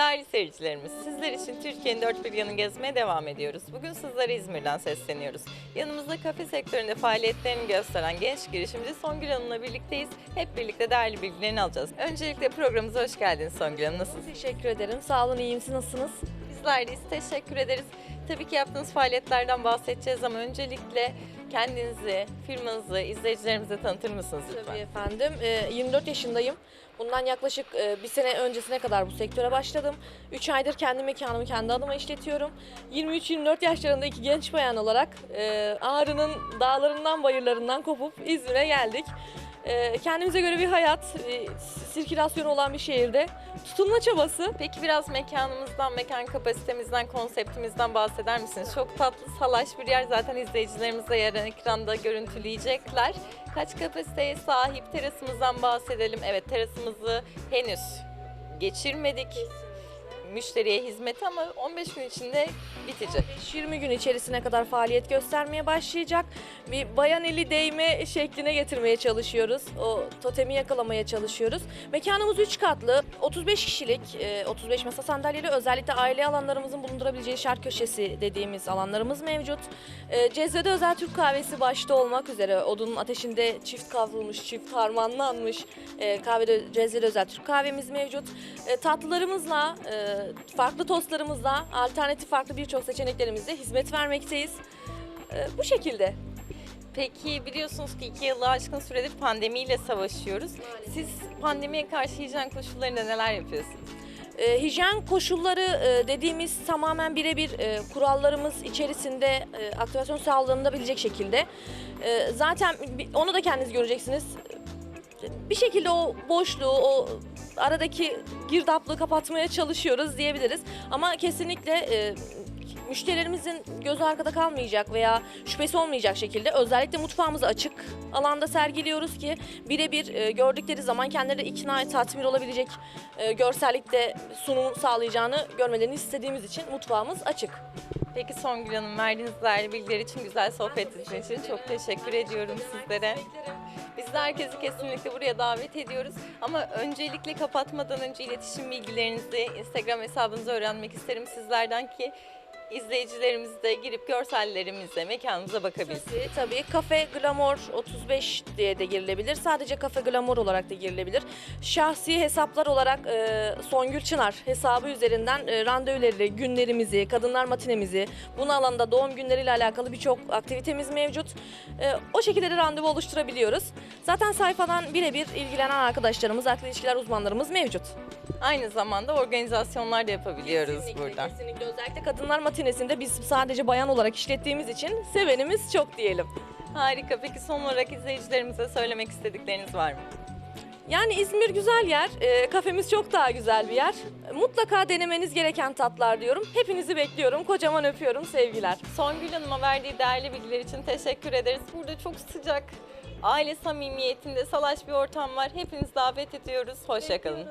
Değerli seyircilerimiz, sizler için Türkiye'nin dört bir yanını gezmeye devam ediyoruz. Bugün sizlere İzmir'den sesleniyoruz. Yanımızda kafe sektöründe faaliyetlerini gösteren genç girişimci Songül Hanım'la birlikteyiz. Hep birlikte değerli bilgilerini alacağız. Öncelikle programımıza hoş geldiniz Songül Hanım. Nasılsınız? Teşekkür ederim. Sağ olun, iyiyim. Siz nasılsınız? Bizler deyiz. Teşekkür ederiz. Tabii ki yaptığınız faaliyetlerden bahsedeceğiz ama öncelikle kendinizi, firmanızı izleyicilerimize tanıtır mısınız lütfen? Tabii efendim. Ee, 24 yaşındayım. Bundan yaklaşık e, bir sene öncesine kadar bu sektöre başladım. 3 aydır kendi mekanımı kendi adıma işletiyorum. 23-24 yaşlarında iki genç bayan olarak e, Ağrı'nın dağlarından, bayırlarından kopup İzmir'e geldik. E, kendimize göre bir hayat, e, sirkülasyon olan bir şehirde tutunma çabası. Peki biraz mekanımızdan, mekan kapasitemizden, konseptimizden bahseder misiniz? Çok tatlı, salaş bir yer zaten izleyicilerimiz de yarın ekranda görüntüleyecekler. Kaç kapasiteye sahip terasımızdan bahsedelim. Evet terasımızı henüz geçirmedik. Müşteriye hizmet ama 15 gün içinde bitecek. 20 gün içerisine kadar faaliyet göstermeye başlayacak. Bir bayan eli değme şekline getirmeye çalışıyoruz. O totemi yakalamaya çalışıyoruz. Mekanımız 3 katlı, 35 kişilik, e, 35 masa sandalyeli özellikle aile alanlarımızın bulundurabileceği şark köşesi dediğimiz alanlarımız mevcut. E, Cezve'de özel Türk kahvesi başta olmak üzere odunun ateşinde çift kavrulmuş, çift harmanlanmış e, kahvede Cezve'de özel Türk kahvemiz mevcut. E, tatlılarımızla, e, farklı tostlarımızla, alternatif farklı birçok seçeneklerimizle hizmet vermekteyiz. E, bu şekilde. Peki biliyorsunuz ki iki yılı aşkın süredir pandemiyle savaşıyoruz. Siz pandemiye karşı hijyen koşullarında neler yapıyorsunuz? E, hijyen koşulları e, dediğimiz tamamen birebir e, kurallarımız içerisinde e, aktivasyon sağlanabilecek şekilde. E, zaten bi- onu da kendiniz göreceksiniz. Bir şekilde o boşluğu, o aradaki girdaplığı kapatmaya çalışıyoruz diyebiliriz. Ama kesinlikle e, müşterilerimizin gözü arkada kalmayacak veya şüphesi olmayacak şekilde özellikle mutfağımızı açık alanda sergiliyoruz ki birebir e, gördükleri zaman kendileri ikna tatmin olabilecek e, görsellikte sunum sağlayacağını görmelerini istediğimiz için mutfağımız açık. Peki Songül Hanım verdiğiniz değerli bilgiler için, güzel sohbetiniz için çok teşekkür ediyorum sizlere. Biz herkesi kesinlikle buraya davet ediyoruz. Ama öncelikle kapatmadan önce iletişim bilgilerinizi, Instagram hesabınızı öğrenmek isterim sizlerden ki izleyicilerimiz de girip görsellerimize, mekanımıza bakabilsin. Tabii, tabii Kafe Glamour 35 diye de girilebilir. Sadece Kafe Glamour olarak da girilebilir. Şahsi hesaplar olarak e, Songül Çınar hesabı üzerinden e, randevuları, günlerimizi, kadınlar matinemizi, bunun alanda doğum günleriyle alakalı birçok aktivitemiz mevcut. E, o şekilde de randevu oluşturabiliyoruz. Zaten sayfadan birebir ilgilenen arkadaşlarımız, aklı ilişkiler uzmanlarımız mevcut. Aynı zamanda organizasyonlar da yapabiliyoruz Kesinlikle, burada. Kesinlikle özellikle kadınlar matinesinde biz sadece bayan olarak işlettiğimiz için sevenimiz çok diyelim. Harika. Peki son olarak izleyicilerimize söylemek istedikleriniz var mı? Yani İzmir güzel yer, e, kafemiz çok daha güzel bir yer. Mutlaka denemeniz gereken tatlar diyorum. Hepinizi bekliyorum. Kocaman öpüyorum. Sevgiler. Songül Hanım'a verdiği değerli bilgiler için teşekkür ederiz. Burada çok sıcak, aile samimiyetinde salaş bir ortam var. Hepinizi davet ediyoruz. Hoşçakalın.